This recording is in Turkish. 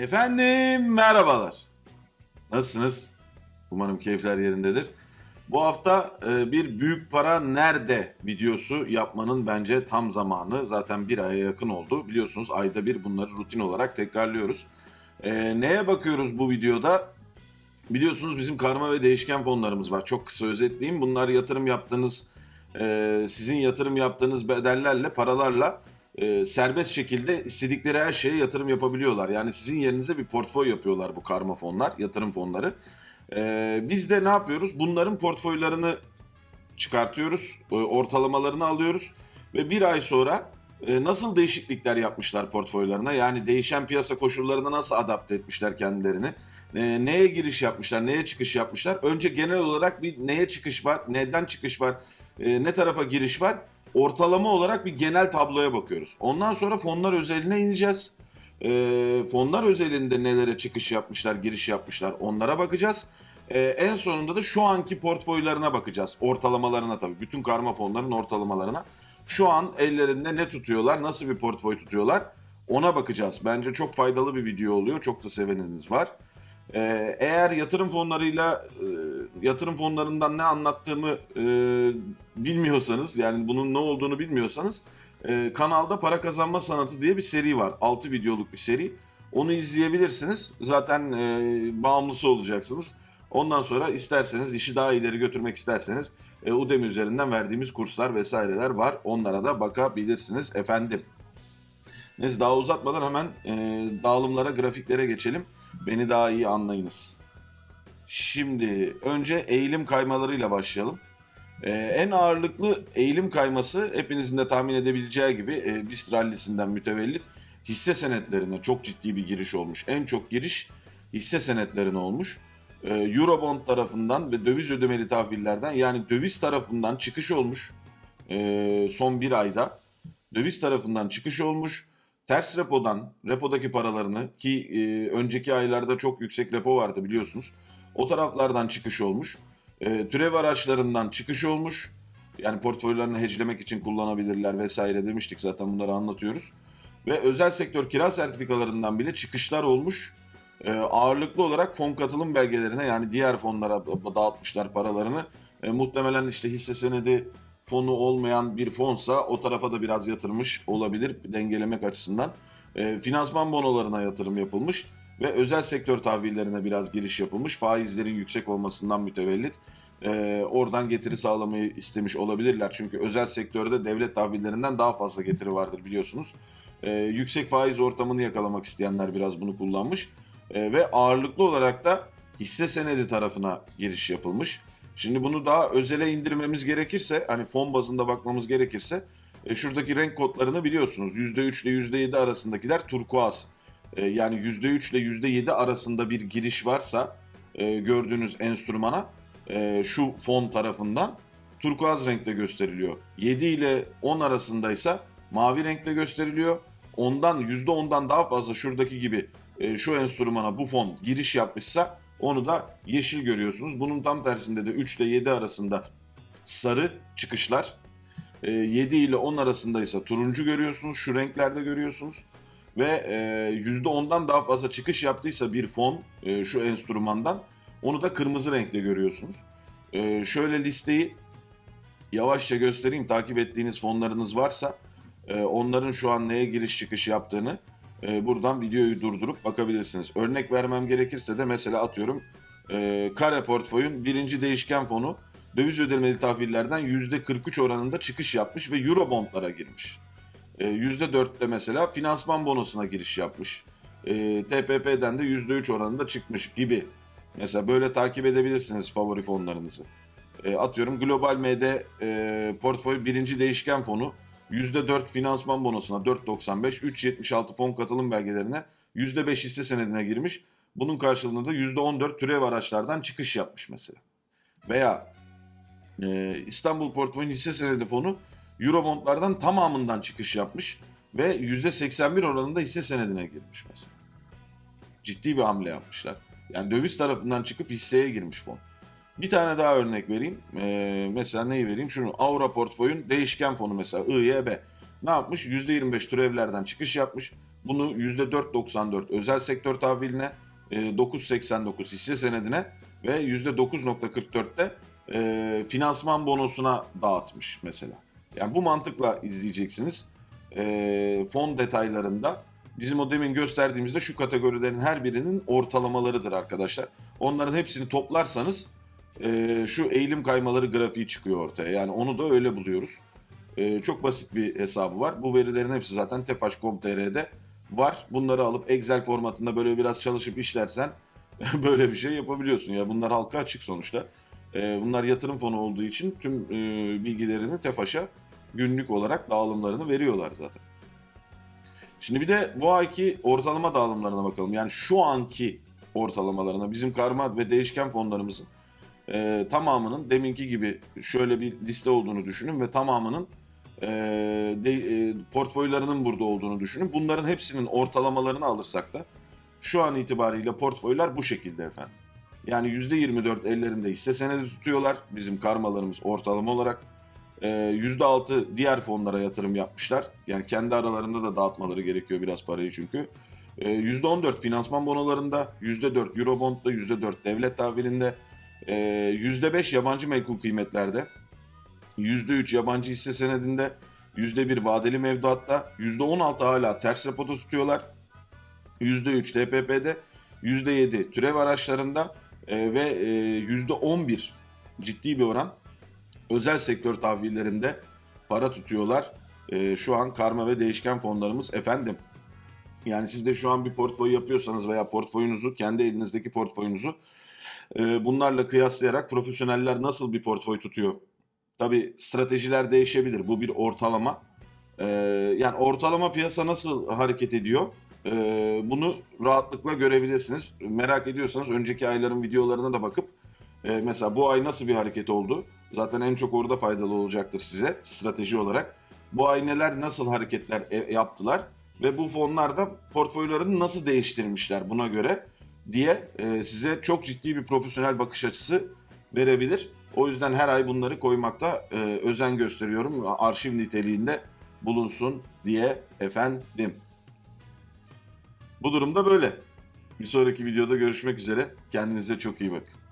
Efendim merhabalar. Nasılsınız? Umarım keyifler yerindedir. Bu hafta e, bir büyük para nerede videosu yapmanın bence tam zamanı. Zaten bir aya yakın oldu. Biliyorsunuz ayda bir bunları rutin olarak tekrarlıyoruz. E, neye bakıyoruz bu videoda? Biliyorsunuz bizim karma ve değişken fonlarımız var. Çok kısa özetleyeyim. Bunlar yatırım yaptığınız, e, sizin yatırım yaptığınız bedellerle, paralarla e, serbest şekilde istedikleri her şeye yatırım yapabiliyorlar. Yani sizin yerinize bir portföy yapıyorlar bu karma fonlar, yatırım fonları. E, biz de ne yapıyoruz? Bunların portföylerini çıkartıyoruz, e, ortalamalarını alıyoruz ve bir ay sonra e, nasıl değişiklikler yapmışlar portföylerine, yani değişen piyasa koşullarına nasıl adapte etmişler kendilerini, e, neye giriş yapmışlar, neye çıkış yapmışlar. Önce genel olarak bir neye çıkış var, neden çıkış var, e, ne tarafa giriş var ortalama olarak bir genel tabloya bakıyoruz. Ondan sonra fonlar özeline ineceğiz. E, fonlar özelinde nelere çıkış yapmışlar, giriş yapmışlar onlara bakacağız. E, en sonunda da şu anki portföylerine bakacağız. Ortalamalarına tabii. Bütün karma fonların ortalamalarına. Şu an ellerinde ne tutuyorlar, nasıl bir portföy tutuyorlar ona bakacağız. Bence çok faydalı bir video oluyor. Çok da seveniniz var. Ee, eğer yatırım fonlarıyla e, yatırım fonlarından ne anlattığımı e, bilmiyorsanız yani bunun ne olduğunu bilmiyorsanız e, kanalda para kazanma sanatı diye bir seri var. 6 videoluk bir seri. Onu izleyebilirsiniz. Zaten e, bağımlısı olacaksınız. Ondan sonra isterseniz işi daha ileri götürmek isterseniz e, Udemy üzerinden verdiğimiz kurslar vesaireler var. Onlara da bakabilirsiniz efendim. Neyse daha uzatmadan hemen e, dağılımlara, grafiklere geçelim. Beni daha iyi anlayınız. Şimdi önce eğilim kaymalarıyla başlayalım. Ee, en ağırlıklı eğilim kayması hepinizin de tahmin edebileceği gibi e, BIST rallisinden mütevellit hisse senetlerine çok ciddi bir giriş olmuş. En çok giriş hisse senetlerine olmuş. Ee, Eurobond tarafından ve döviz ödemeli tahvillerden yani döviz tarafından çıkış olmuş e, son bir ayda. Döviz tarafından çıkış olmuş. Ters repodan, repodaki paralarını ki e, önceki aylarda çok yüksek repo vardı biliyorsunuz. O taraflardan çıkış olmuş. E, türev araçlarından çıkış olmuş. Yani portföylerini hedgelemek için kullanabilirler vesaire demiştik zaten bunları anlatıyoruz. Ve özel sektör kira sertifikalarından bile çıkışlar olmuş. E, ağırlıklı olarak fon katılım belgelerine yani diğer fonlara dağıtmışlar paralarını. E, muhtemelen işte hisse senedi fonu olmayan bir fonsa o tarafa da biraz yatırmış olabilir dengelemek açısından. E, finansman bonolarına yatırım yapılmış ve özel sektör tahvillerine biraz giriş yapılmış. Faizlerin yüksek olmasından mütevellit. E, oradan getiri sağlamayı istemiş olabilirler. Çünkü özel sektörde devlet tahvillerinden daha fazla getiri vardır biliyorsunuz. E, yüksek faiz ortamını yakalamak isteyenler biraz bunu kullanmış. E, ve ağırlıklı olarak da hisse senedi tarafına giriş yapılmış. Şimdi bunu daha özele indirmemiz gerekirse, hani fon bazında bakmamız gerekirse, e, şuradaki renk kodlarını biliyorsunuz. %3 ile %7 arasındakiler turkuaz. E, yani %3 ile %7 arasında bir giriş varsa e, gördüğünüz enstrümana e, şu fon tarafından turkuaz renkte gösteriliyor. 7 ile 10 arasındaysa mavi renkte gösteriliyor. Ondan %10'dan daha fazla şuradaki gibi e, şu enstrümana bu fon giriş yapmışsa onu da yeşil görüyorsunuz. Bunun tam tersinde de 3 ile 7 arasında sarı çıkışlar. 7 ile 10 arasında ise turuncu görüyorsunuz. Şu renklerde görüyorsunuz. Ve %10'dan daha fazla çıkış yaptıysa bir fon e, şu enstrümandan onu da kırmızı renkte görüyorsunuz. E, şöyle listeyi yavaşça göstereyim. Takip ettiğiniz fonlarınız varsa e, onların şu an neye giriş çıkış yaptığını e, buradan videoyu durdurup bakabilirsiniz. Örnek vermem gerekirse de mesela atıyorum e, kare portföyün birinci değişken fonu döviz ödemeli tahvillerden %43 oranında çıkış yapmış ve Eurobondlara girmiş. E, %4'te mesela finansman bonosuna giriş yapmış. E, TPP'den de %3 oranında çıkmış gibi. Mesela böyle takip edebilirsiniz favori fonlarınızı. E, atıyorum Global MD e, portföy birinci değişken fonu %4 finansman bonosuna 4.95, 3.76 fon katılım belgelerine %5 hisse senedine girmiş. Bunun karşılığında da %14 türev araçlardan çıkış yapmış mesela. Veya e, İstanbul Portföyün hisse senedi fonu Eurobondlardan tamamından çıkış yapmış ve %81 oranında hisse senedine girmiş mesela. Ciddi bir hamle yapmışlar. Yani döviz tarafından çıkıp hisseye girmiş fon. Bir tane daha örnek vereyim. Ee, mesela neyi vereyim? Şunu Aura portföyün değişken fonu mesela IYB. Ne yapmış? %25 türevlerden çıkış yapmış. Bunu %4.94 özel sektör tahviline, e, 9.89 hisse senedine ve %9.44'te e, finansman bonosuna dağıtmış mesela. Yani bu mantıkla izleyeceksiniz. E, fon detaylarında bizim o demin gösterdiğimizde şu kategorilerin her birinin ortalamalarıdır arkadaşlar. Onların hepsini toplarsanız e, şu eğilim kaymaları grafiği çıkıyor ortaya. Yani onu da öyle buluyoruz. E, çok basit bir hesabı var. Bu verilerin hepsi zaten tefaş.com.tr'de var. Bunları alıp Excel formatında böyle biraz çalışıp işlersen böyle bir şey yapabiliyorsun. Ya bunlar halka açık sonuçta. E, bunlar yatırım fonu olduğu için tüm e, bilgilerini Tefaş'a günlük olarak dağılımlarını veriyorlar zaten. Şimdi bir de bu ayki ortalama dağılımlarına bakalım. Yani şu anki ortalamalarına bizim karma ve değişken fonlarımızın e, tamamının deminki gibi şöyle bir liste olduğunu düşünün ve tamamının e, e, portföylerinin burada olduğunu düşünün. Bunların hepsinin ortalamalarını alırsak da şu an itibariyle portföyler bu şekilde efendim. Yani %24 ellerinde hisse senedi tutuyorlar bizim karmalarımız ortalama olarak. Ee, %6 diğer fonlara yatırım yapmışlar. Yani kendi aralarında da dağıtmaları gerekiyor biraz parayı çünkü. Ee, %14 finansman bonolarında, %4 Eurobond'da, %4 devlet tahvilinde, ee, %5 yabancı menkul kıymetlerde, %3 yabancı hisse senedinde, %1 vadeli mevduatta, %16 hala ters repoda tutuyorlar. %3 TPP'de, %7 türev araçlarında e, ve e, %11 ciddi bir oran özel sektör tahvillerinde para tutuyorlar. E, şu an karma ve değişken fonlarımız efendim. Yani siz de şu an bir portföy yapıyorsanız veya portföyünüzü, kendi elinizdeki portföyünüzü e, bunlarla kıyaslayarak profesyoneller nasıl bir portföy tutuyor? Tabi stratejiler değişebilir. Bu bir ortalama. E, yani ortalama piyasa nasıl hareket ediyor? E, bunu rahatlıkla görebilirsiniz. Merak ediyorsanız önceki ayların videolarına da bakıp e, mesela bu ay nasıl bir hareket oldu? Zaten en çok orada faydalı olacaktır size strateji olarak. Bu ay neler nasıl hareketler e- yaptılar ve bu fonlar da portföylerini nasıl değiştirmişler buna göre diye e, size çok ciddi bir profesyonel bakış açısı verebilir. O yüzden her ay bunları koymakta e, özen gösteriyorum. Arşiv niteliğinde bulunsun diye efendim. Bu durumda böyle. Bir sonraki videoda görüşmek üzere. Kendinize çok iyi bakın.